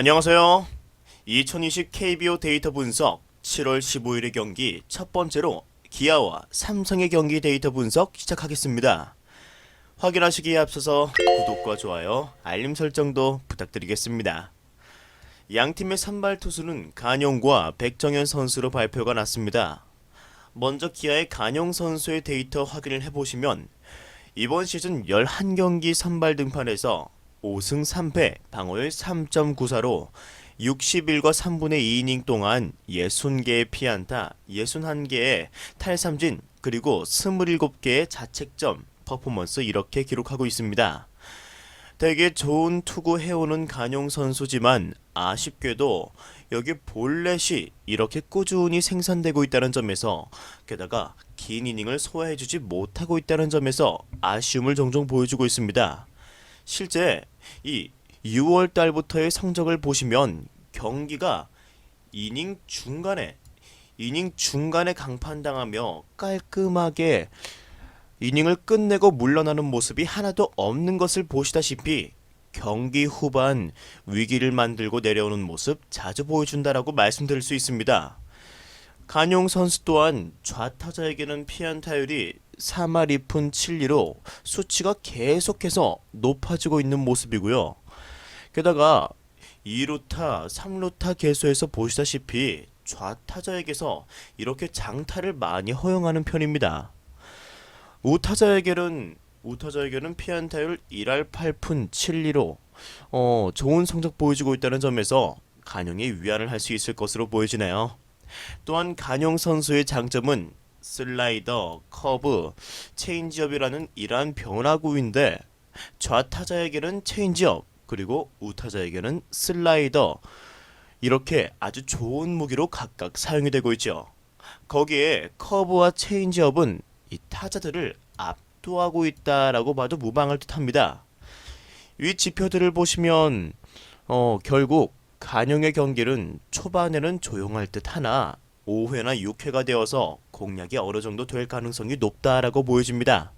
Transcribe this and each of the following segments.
안녕하세요. 2020 KBO 데이터 분석 7월 15일의 경기 첫 번째로 기아와 삼성의 경기 데이터 분석 시작하겠습니다. 확인하시기에 앞서서 구독과 좋아요, 알림 설정도 부탁드리겠습니다. 양 팀의 선발 투수는 간용과 백정현 선수로 발표가 났습니다. 먼저 기아의 간용 선수의 데이터 확인을 해보시면 이번 시즌 11경기 선발 등판에서 5승 3패, 방어율 3.94로 61과 3분의 2이닝 동안 60개의 피안타, 61개의 탈삼진, 그리고 27개의 자책점 퍼포먼스 이렇게 기록하고 있습니다. 되게 좋은 투구 해오는 간용 선수지만 아쉽게도 여기 볼넷이 이렇게 꾸준히 생산되고 있다는 점에서 게다가 긴 이닝을 소화해주지 못하고 있다는 점에서 아쉬움을 종종 보여주고 있습니다. 실제 이 6월 달부터의 성적을 보시면 경기가 이닝 중간에 이닝 중간에 강판당하며 깔끔하게 이닝을 끝내고 물러나는 모습이 하나도 없는 것을 보시다시피 경기 후반 위기를 만들고 내려오는 모습 자주 보여준다라고 말씀드릴 수 있습니다. 간용 선수 또한 좌타자에게는 피안타율이 3할 2푼 7리로 수치가 계속해서 높아지고 있는 모습이고요. 게다가 2루타, 3루타 개수에서 보시다시피 좌타자에게서 이렇게 장타를 많이 허용하는 편입니다. 우타자에게는 우타자에게는 피안타율 1할 8푼 7리로 어, 좋은 성적 보여주고 있다는 점에서 간용이 위안을 할 수 있을 것으로 보여지네요. 또한 간용 선수의 장점은 슬라이더, 커브, 체인지업이라는 이러한 변화구인데 좌타자에게는 체인지업 그리고 우타자에게는 슬라이더 이렇게 아주 좋은 무기로 각각 사용이 되고 있죠. 거기에 커브와 체인지업은 이 타자들을 압도하고 있다라고 봐도 무방할 듯합니다. 위 지표들을 보시면 어, 결국 간용의 경기는 초반에는 조용할 듯 하나 5회나 6회가 되어서 공략이 어느 정도 될 가능성이 높다라고 보여집니다.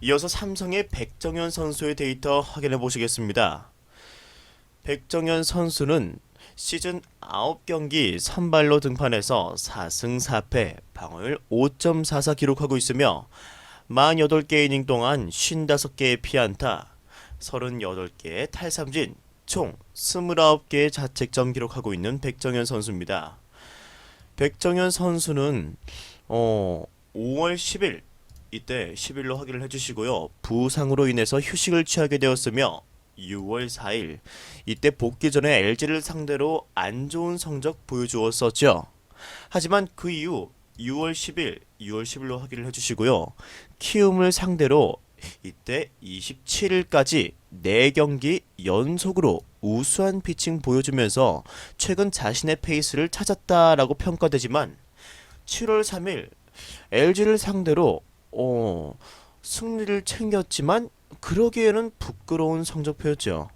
이어서 삼성의 백정현 선수의 데이터 확인해 보시겠습니다. 백정현 선수는 시즌 9경기 선발로 등판해서 4승 4패, 방어율 5.44 기록하고 있으며 48개 이닝 동안 55개의 피안타, 38개의 탈삼진, 총 29개의 자책점 기록하고 있는 백정현 선수입니다. 백정현 선수는 어 5월 10일 이때 10일로 확인을 해주시고요. 부상으로 인해서 휴식을 취하게 되었으며 6월 4일 이때 복귀 전에 LG를 상대로 안 좋은 성적 보여주었었죠. 하지만 그 이후 6월 10일, 6월 10일로 확인을 해주시고요. 키움을 상대로 이때 27일까지 4경기 연속으로 우수한 피칭 보여주면서 최근 자신의 페이스를 찾았다라고 평가되지만 7월 3일 LG를 상대로 어, 승리를 챙겼지만 그러기에는 부끄러운 성적표였죠.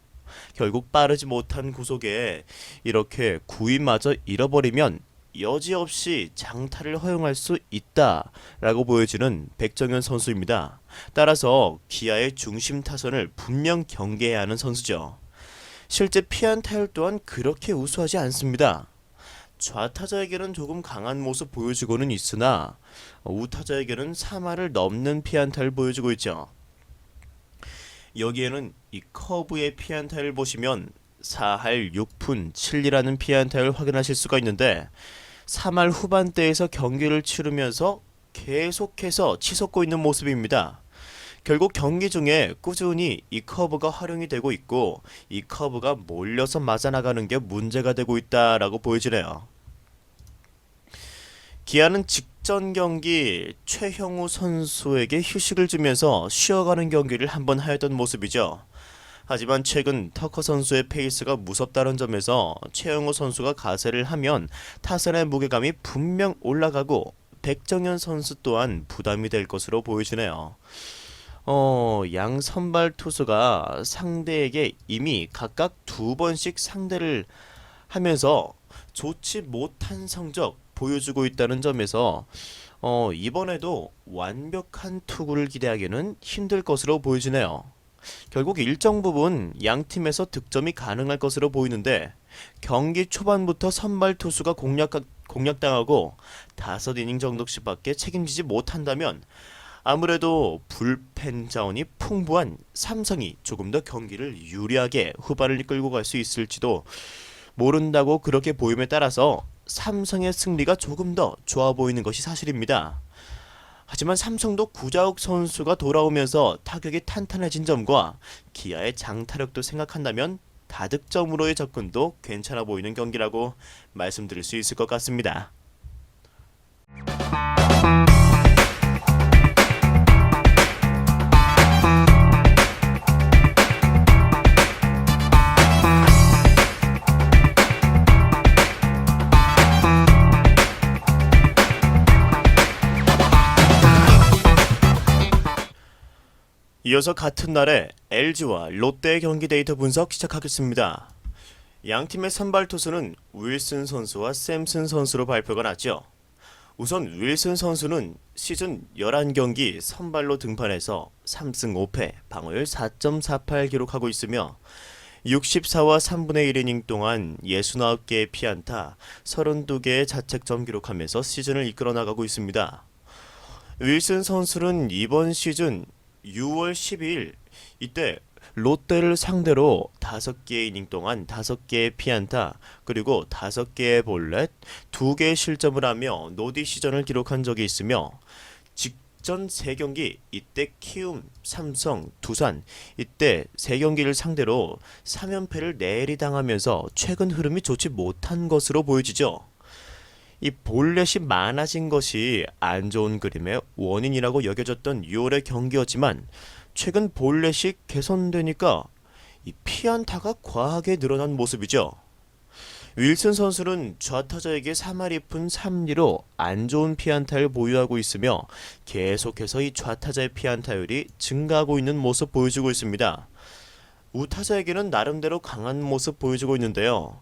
결국 빠르지 못한 구속에 이렇게 구위마저 잃어버리면 여지없이 장타를 허용할 수 있다라고 보여지는 백정현 선수입니다. 따라서 기아의 중심 타선을 분명 경계해야 하는 선수죠. 실제 피안타율 또한 그렇게 우수하지 않습니다. 좌타자에게는 조금 강한 모습 보여주고는 있으나 우타자에게는 3할을 넘는 피안타를 보여주고 있죠. 여기에는 이 커브의 피안타를 보시면 4할 6푼 7리라는 피안타를 확인하실 수가 있는데 3할 후반대에서 경기를 치르면서 계속해서 치솟고 있는 모습입니다. 결국 경기 중에 꾸준히 이 커브가 활용이 되고 있고 이 커브가 몰려서 맞아 나가는 게 문제가 되고 있다라고 보여지네요. 기아는 직전 경기 최형우 선수에게 휴식을 주면서 쉬어가는 경기를 한번 하였던 모습이죠. 하지만 최근 터커 선수의 페이스가 무섭다는 점에서 최영호 선수가 가세를 하면 타선의 무게감이 분명 올라가고 백정현 선수 또한 부담이 될 것으로 보여지네요. 어, 양 선발 투수가 상대에게 이미 각각 두 번씩 상대를 하면서 좋지 못한 성적 보여주고 있다는 점에서 어, 이번에도 완벽한 투구를 기대하기는 힘들 것으로 보여지네요. 결국 일정 부분 양 팀에서 득점이 가능할 것으로 보이는데 경기 초반부터 선발 투수가 공략 공략당하고 다섯 이닝 정도씩밖에 책임지지 못한다면 아무래도 불펜 자원이 풍부한 삼성이 조금 더 경기를 유리하게 후반을 이끌고 갈 수 있을지도 모른다고 그렇게 보임에 따라서 삼성의 승리가 조금 더 좋아 보이는 것이 사실입니다. 하지만 삼성도 구자욱 선수가 돌아오면서 타격이 탄탄해진 점과 기아의 장타력도 생각한다면 다득점으로의 접근도 괜찮아 보이는 경기라고 말씀드릴 수 있을 것 같습니다. 이어서 같은 날에 LG와 롯데의 경기 데이터 분석 시작하겠습니다. 양 팀의 선발 투수는 윌슨 선수와 샘슨 선수로 발표가 났죠. 우선 윌슨 선수는 시즌 11경기 선발로 등판해서 3승 5패, 방어율 4.48 기록하고 있으며 64와 3분의 1이닝 동안 69개의 피안타, 32개의 자책점 기록하면서 시즌을 이끌어 나가고 있습니다. 윌슨 선수는 이번 시즌 6월 12일 이때 롯데를 상대로 5개의 이닝 동안 5개의 피안타 그리고 5개의 볼넷 2개의 실점을 하며 노디 시전을 기록한 적이 있으며 직전 3경기 이때 키움, 삼성, 두산 이때 3경기를 상대로 3연패를 내리 당하면서 최근 흐름이 좋지 못한 것으로 보여지죠. 이 볼넷이 많아진 것이 안 좋은 그림의 원인이라고 여겨졌던 6월의 경기였지만 최근 볼넷이 개선되니까 이 피안타가 과하게 늘어난 모습이죠. 윌슨 선수는 좌타자에게 3할 2푼 3리로 안 좋은 피안타를 보유하고 있으며 계속해서 이 좌타자의 피안타율이 증가하고 있는 모습 보여주고 있습니다. 우타자에게는 나름대로 강한 모습 보여주고 있는데요.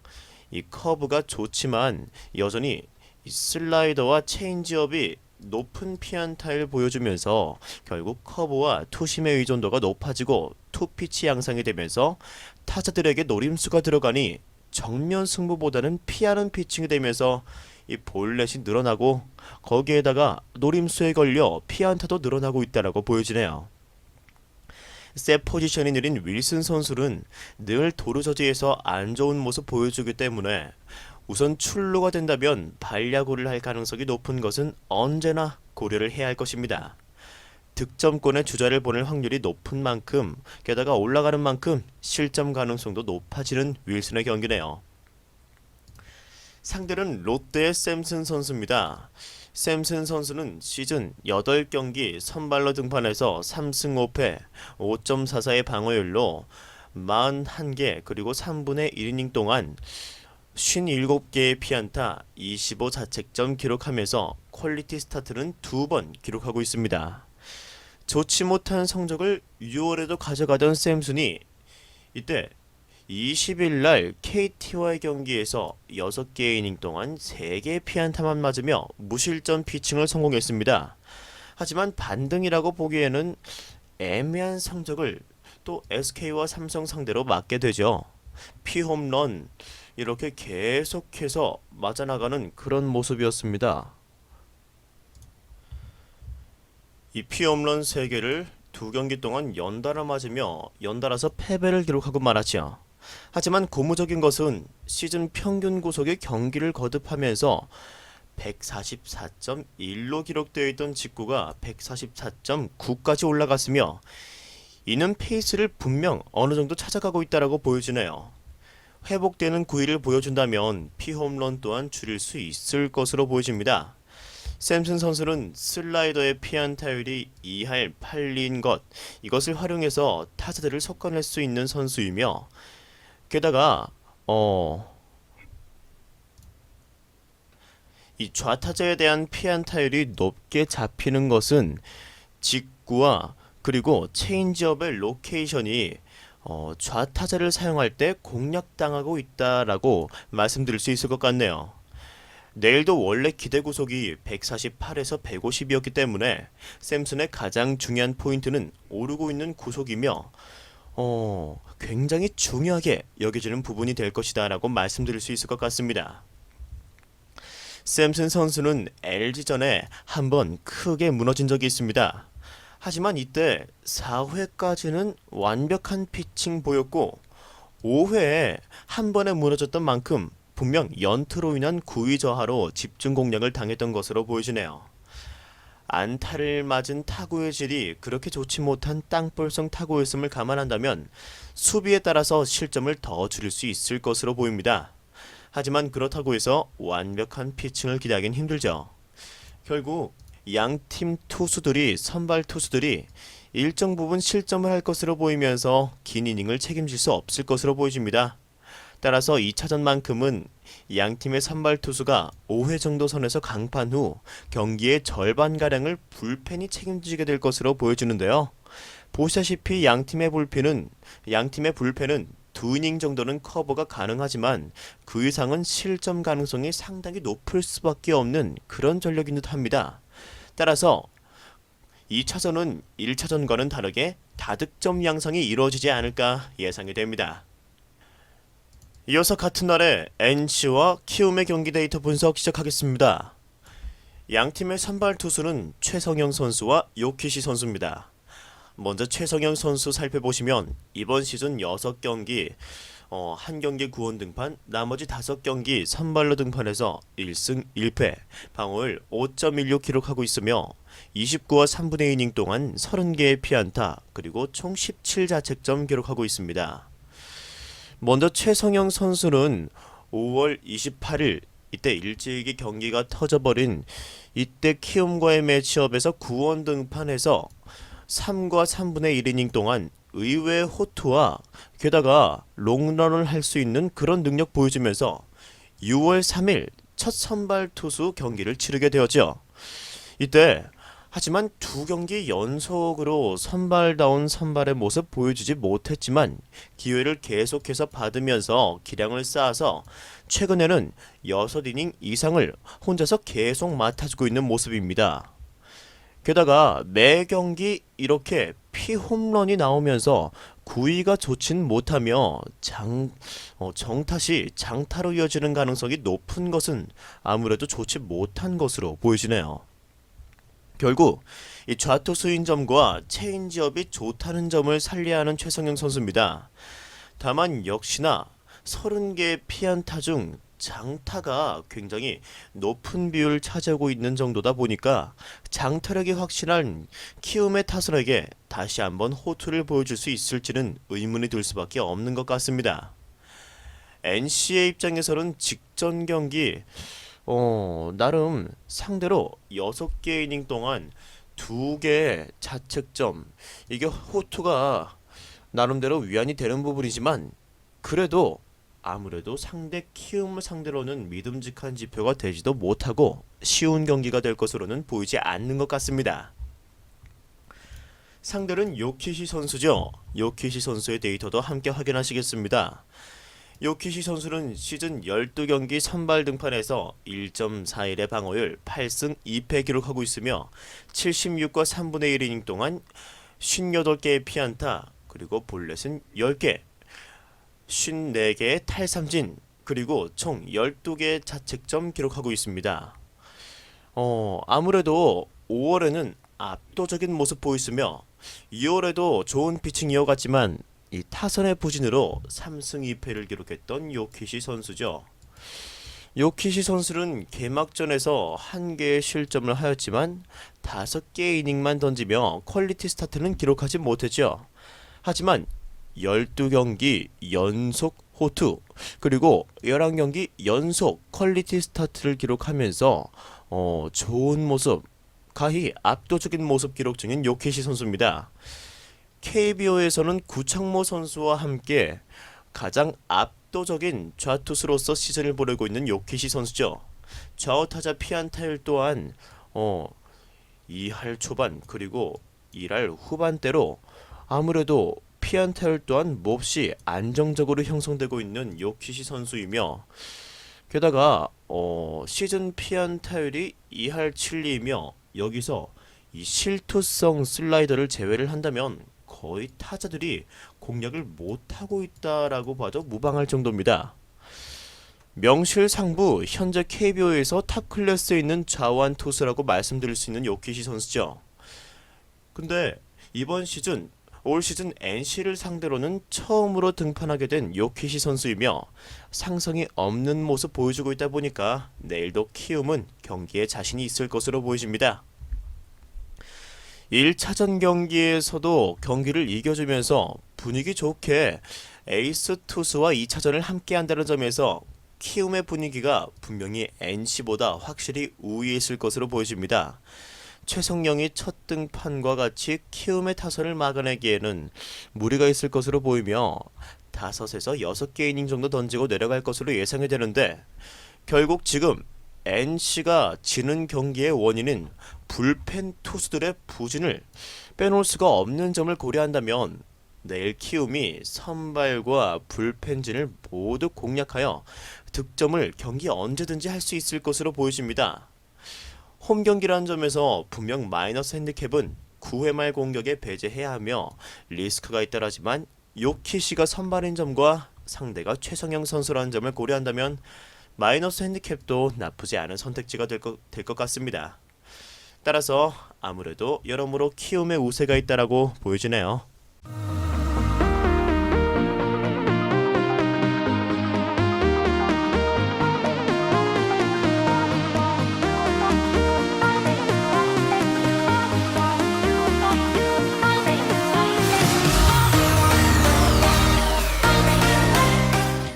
이 커브가 좋지만 여전히 이 슬라이더와 체인지업이 높은 피안타를 보여주면서 결국 커브와 투심의 의존도가 높아지고 투피치 양상이 되면서 타자들에게 노림수가 들어가니 정면 승부보다는 피하는 피칭이 되면서 이 볼넷이 늘어나고 거기에다가 노림수에 걸려 피안타도 늘어나고 있다라고 보여지네요. 세 포지션이 느린 윌슨 선수는 늘 도루 저지에서 안 좋은 모습 보여주기 때문에 우선 출루가 된다면 반야구를 할 가능성이 높은 것은 언제나 고려를 해야 할 것입니다. 득점권에 주자를 보낼 확률이 높은 만큼 게다가 올라가는 만큼 실점 가능성도 높아지는 윌슨의 경기네요. 상대는 롯데의 샘슨 선수입니다. 샘슨 선수는 시즌 8경기 선발로 등판해서 3승 5패 5.44의 방어율로 41개 그리고 3분의 1이닝 동안 57개의 피안타 25 자책점 기록하면서 퀄리티 스타트는 두 번 기록하고 있습니다. 좋지 못한 성적을 6월에도 가져가던 샘슨이 이때 20일 날 KT와의 경기에서 6개의 이닝 동안 3개의 피안타만 맞으며 무실점 피칭을 성공했습니다. 하지만 반등이라고 보기에는 애매한 성적을 또 SK와 삼성 상대로 맞게 되죠. 피홈런 이렇게 계속해서 맞아나가는 그런 모습이었습니다. 이 피홈런 3개를 두 경기 동안 연달아 맞으며 연달아서 패배를 기록하고 말았죠. 하지만 고무적인 것은 시즌 평균 구속의 경기를 거듭하면서 144.1로 기록되어 있던 직구가 144.9까지 올라갔으며 이는 페이스를 분명 어느 정도 찾아가고 있다라고 보여지네요. 회복되는 구위를 보여준다면 피홈런 또한 줄일 수 있을 것으로 보여집니다. 샘슨 선수는 슬라이더의 피안타율이 2할 8리인 것 이것을 활용해서 타자들을 섞어낼 수 있는 선수이며 게다가 어. 이 좌타자에 대한 피안타율이 높게 잡히는 것은 직구와 그리고 체인지업의 로케이션이 어, 좌타자를 사용할 때 공략당하고 있다라고 말씀드릴 수 있을 것 같네요. 내일도 원래 기대 구속이 148에서 150이었기 때문에 샘슨의 가장 중요한 포인트는 오르고 있는 구속이며 어, 굉장히 중요하게 여겨지는 부분이 될 것이다라고 말씀드릴 수 있을 것 같습니다. 샘슨 선수는 LG전에 한번 크게 무너진 적이 있습니다. 하지만 이때 4회까지는 완벽한 피칭 보였고 5회에 한 번에 무너졌던 만큼 분명 연투로 인한 구위 저하로 집중 공략을 당했던 것으로 보여지네요. 안타를 맞은 타구의 질이 그렇게 좋지 못한 땅볼성 타구였음을 감안한다면 수비에 따라서 실점을 더 줄일 수 있을 것으로 보입니다. 하지만 그렇다고 해서 완벽한 피칭을 기대하기는 힘들죠. 결국 양 팀 투수들이 선발 투수들이 일정 부분 실점을 할 것으로 보이면서 긴 이닝을 책임질 수 없을 것으로 보여집니다. 따라서 2차전만큼은 양 팀의 선발 투수가 5회 정도 선에서 강판 후 경기의 절반 가량을 불펜이 책임지게 될 것으로 보여지는데요. 보시다시피 양 팀의 불펜은 양 팀의 불펜은 두 이닝 정도는 커버가 가능하지만 그 이상은 실점 가능성이 상당히 높을 수밖에 없는 그런 전력인 듯합니다. 따라서 2차전은 1차전과는 다르게 다득점 양상이 이루어지지 않을까 예상이 됩니다. 이어서 같은 날에 NC와 키움의 경기 데이터 분석 시작하겠습니다. 양 팀의 선발 투수는 최성영 선수와 요키시 선수입니다. 먼저 최성영 선수 살펴보시면 이번 시즌 6경기 어, 한 경기 구원 등판, 나머지 5경기 선발로 등판해서 1승 1패, 방어율 5.16 기록하고 있으며 29와 3분의 2이닝 동안 30개의 피안타, 그리고 총 17자책점 기록하고 있습니다. 먼저 최성영 선수는 5월 28일 이때 일찍이 경기가 터져버린 이때 키움과의 매치업에서 구원 등판해서 3과 3분의 1이닝 동안 의외의 호투와 게다가 롱런을 할 수 있는 그런 능력 보여주면서 6월 3일 첫 선발 투수 경기를 치르게 되었죠. 이때 하지만 두 경기 연속으로 선발다운 선발의 모습 보여주지 못했지만 기회를 계속해서 받으면서 기량을 쌓아서 최근에는 6이닝 이상을 혼자서 계속 맡아주고 있는 모습입니다. 게다가 매 경기 이렇게 피홈런이 나오면서 구위가 좋진 못하며 장 어, 정탓이 장타로 이어지는 가능성이 높은 것은 아무래도 좋지 못한 것으로 보여지네요. 결국 이 좌투 스윙 점과 체인지업이 좋다는 점을 살려하는 최성영 선수입니다. 다만 역시나 30개의 피안타 중 장타가 굉장히 높은 비율을 차지하고 있는 정도다 보니까 장타력이 확실한 키움의 타선에게 다시 한번 호투를 보여줄 수 있을지는 의문이 들 수밖에 없는 것 같습니다. NC의 입장에서는 직전 경기 어, 나름 상대로 6개 이닝 동안 2개의 자책점 이게 호투가 나름대로 위안이 되는 부분이지만 그래도 아무래도 상대 키움을 상대로는 믿음직한 지표가 되지도 못하고 쉬운 경기가 될 것으로는 보이지 않는 것 같습니다. 상대는 요키시 선수죠. 요키시 선수의 데이터도 함께 확인하시겠습니다. 요키시 선수는 시즌 12경기 선발 등판에서 1.41의 방어율 8승 2패 기록하고 있으며 76과 3분의 1이닝 동안 58개의 피안타 그리고 볼넷은 10개 54개의 탈삼진 그리고 총 12개의 자책점 기록하고 있습니다. 어, 아무래도 5월에는 압도적인 모습 보였으며 2월에도 좋은 피칭 이어갔지만 이 타선의 부진으로 3승 2패를 기록했던 요키시 선수죠. 요키시 선수는 개막전에서 한 개의 실점을 하였지만 다섯 개의 이닝만 던지며 퀄리티 스타트는 기록하지 못했죠. 하지만 12경기 연속 호투 그리고 11경기 연속 퀄리티 스타트를 기록하면서 어, 좋은 모습 가히 압도적인 모습 기록 중인 요케시 선수입니다. KBO에서는 구창모 선수와 함께 가장 압도적인 좌투수로서 시즌을 보내고 있는 요키시 선수죠. 좌우 타자 피안 타율 또한 어 2할 초반 그리고 1할 후반대로 아무래도 피안타율 또한 몹시 안정적으로 형성되고 있는 요키시 선수이며 게다가 어 시즌 피안타율이 2할 7리이며 여기서 이 실투성 슬라이더를 제외를 한다면 거의 타자들이 공략을 못하고 있다라고 봐도 무방할 정도입니다. 명실상부 현재 KBO에서 탑 클래스에 있는 좌완 투수라고 말씀드릴 수 있는 요키시 선수죠. 근데 이번 시즌 올 시즌 NC를 상대로는 처음으로 등판하게 된 요키시 선수이며 상성이 없는 모습 보여주고 있다 보니까 내일도 키움은 경기에 자신이 있을 것으로 보여집니다. 1차전 경기에서도 경기를 이겨주면서 분위기 좋게 에이스 투수와 2차전을 함께 한다는 점에서 키움의 분위기가 분명히 NC보다 확실히 우위에 있을 것으로 보여집니다. 최성영이 첫 등판과 같이 키움의 타선을 막아내기에는 무리가 있을 것으로 보이며 다섯에서 여섯 개 이닝 정도 던지고 내려갈 것으로 예상이 되는데 결국 지금 NC가 지는 경기의 원인은 불펜 투수들의 부진을 빼놓을 수가 없는 점을 고려한다면 내일 키움이 선발과 불펜진을 모두 공략하여 득점을 경기 언제든지 할 수 있을 것으로 보여집니다. 홈 경기라는 점에서 분명 마이너스 핸디캡은 9회 말 공격에 배제해야 하며 리스크가 있다라지만 요키시가 선발인 점과 상대가 최성영 선수라는 점을 고려한다면 마이너스 핸디캡도 나쁘지 않은 선택지가 될 것 될 것 같습니다. 따라서 아무래도 여러모로 키움의 우세가 있다라고 보여지네요.